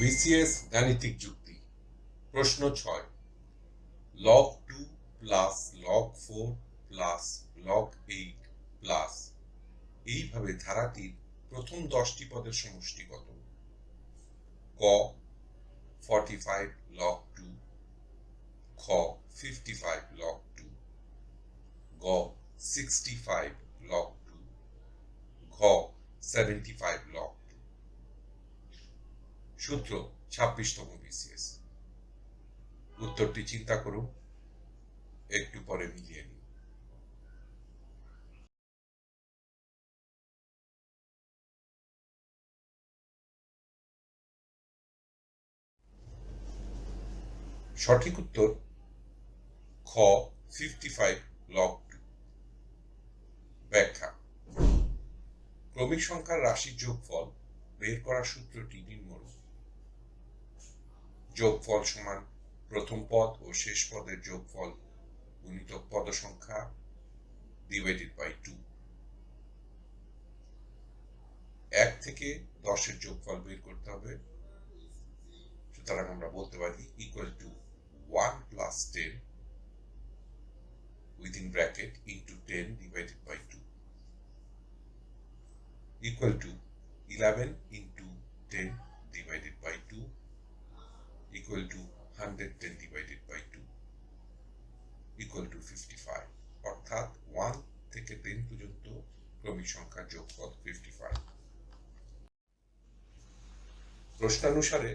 BCS গাণিতিক যুক্তি। প্রশ্ন ছয়। Log two plus log four plus log eight plus এইভাবে ধারাটির প্রথম দশটি পদের সমষ্টি কত? ক ফর্টি ফাইভ লগ টু খ ফিফটি ফাইভ লগ টু গ সিক্সটি ফাইভ লগ টু ঘ সেভেন্টি ফাইভ সূত্র ছাব্বিশতম বিসিএস। উত্তরটি চিন্তা করুন, একটু পরে মিলিয়ে নিন। সঠিক উত্তর, খ ফিফটি ফাইভ টু ব্যাখ্যা, ক্রমিক সংখ্যার রাশির যোগফল বের করার সূত্রটি নিম্নরূপ যোগফল সমান প্রথম পদ ও শেষ পদের যোগফল গুণিত পদ সংখ্যা ডিভাইডেড বাই টু এক থেকে দশের যোগফল বের করতে হবে। সুতরাং আমরা বলতে পারি equal to one plus ten within bracket into 10 divided by 2 equal to 11 into 10 divided by 2 equal to 110 divided by 2 equal to 55 অর্থাৎ 1 থেকে 10 পর্যন্ত ক্রমিক সংখ্যার যোগফল 55 প্রশ্নানুসারে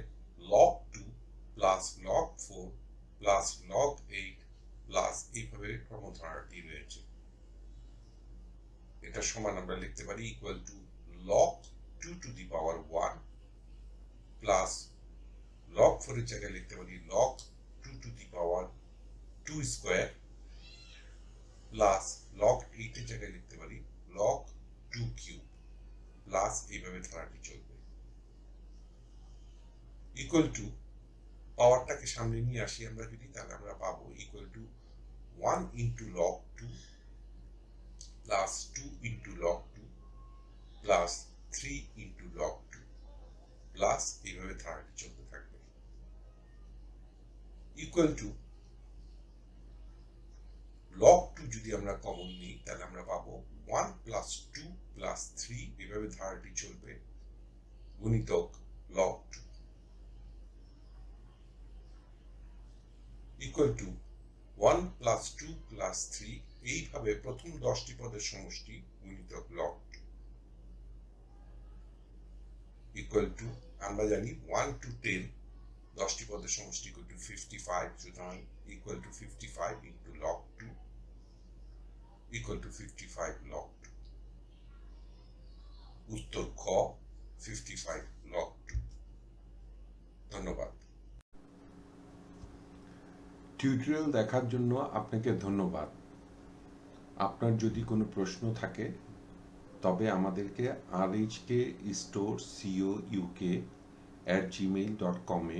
log 2 plus log 4 plus log 8 plus এইভাবে ক্রমধারাটি রয়েছে। এটা সমান আমরা লিখতে পারি equal to log two to the power one plus log four এর জায়গায় লিখতে পারি log two to the power two square plus log eight এর জায়গায় লিখতে পারি লগ টু কিউব প্লাস এইভাবে ধারাটি চলবে। ইকুয়াল টু পাওয়ারটাকে সামনে নিয়ে আসি আমরা যদি, তাহলে আমরা পাবো equal to one into log two plus two into log two plus three into log two plus এইভাবে ধারাটি চলতে থাকবে। ইকুয়াল টু লগ টু যদি আমরা কমন নিই, তাহলে আমরা পাবো one plus two plus three এভাবে ধারাটি চলবে গুণিতক log two equal to one plus two plus three এইভাবে প্রথম দশটি পদের সমষ্টি গুণিতক লগ টু ইকুয়াল টু আমরা জানি ওয়ান টু টেন দশটি পদের সমষ্টি ইকুয়াল টু ফিফটি ফাইভ সুতরাং equal to fifty five into log two equal to fifty five log two উত্তর খ ফিফটি ফাইভ লগ টু ধন্যবাদ। টিউটোরিয়াল দেখার জন্য আপনাকে ধন্যবাদ। আপনার যদি কোনো প্রশ্ন থাকে, তবে আমাদেরকে আর HK store CO UK at Gmail dot কমে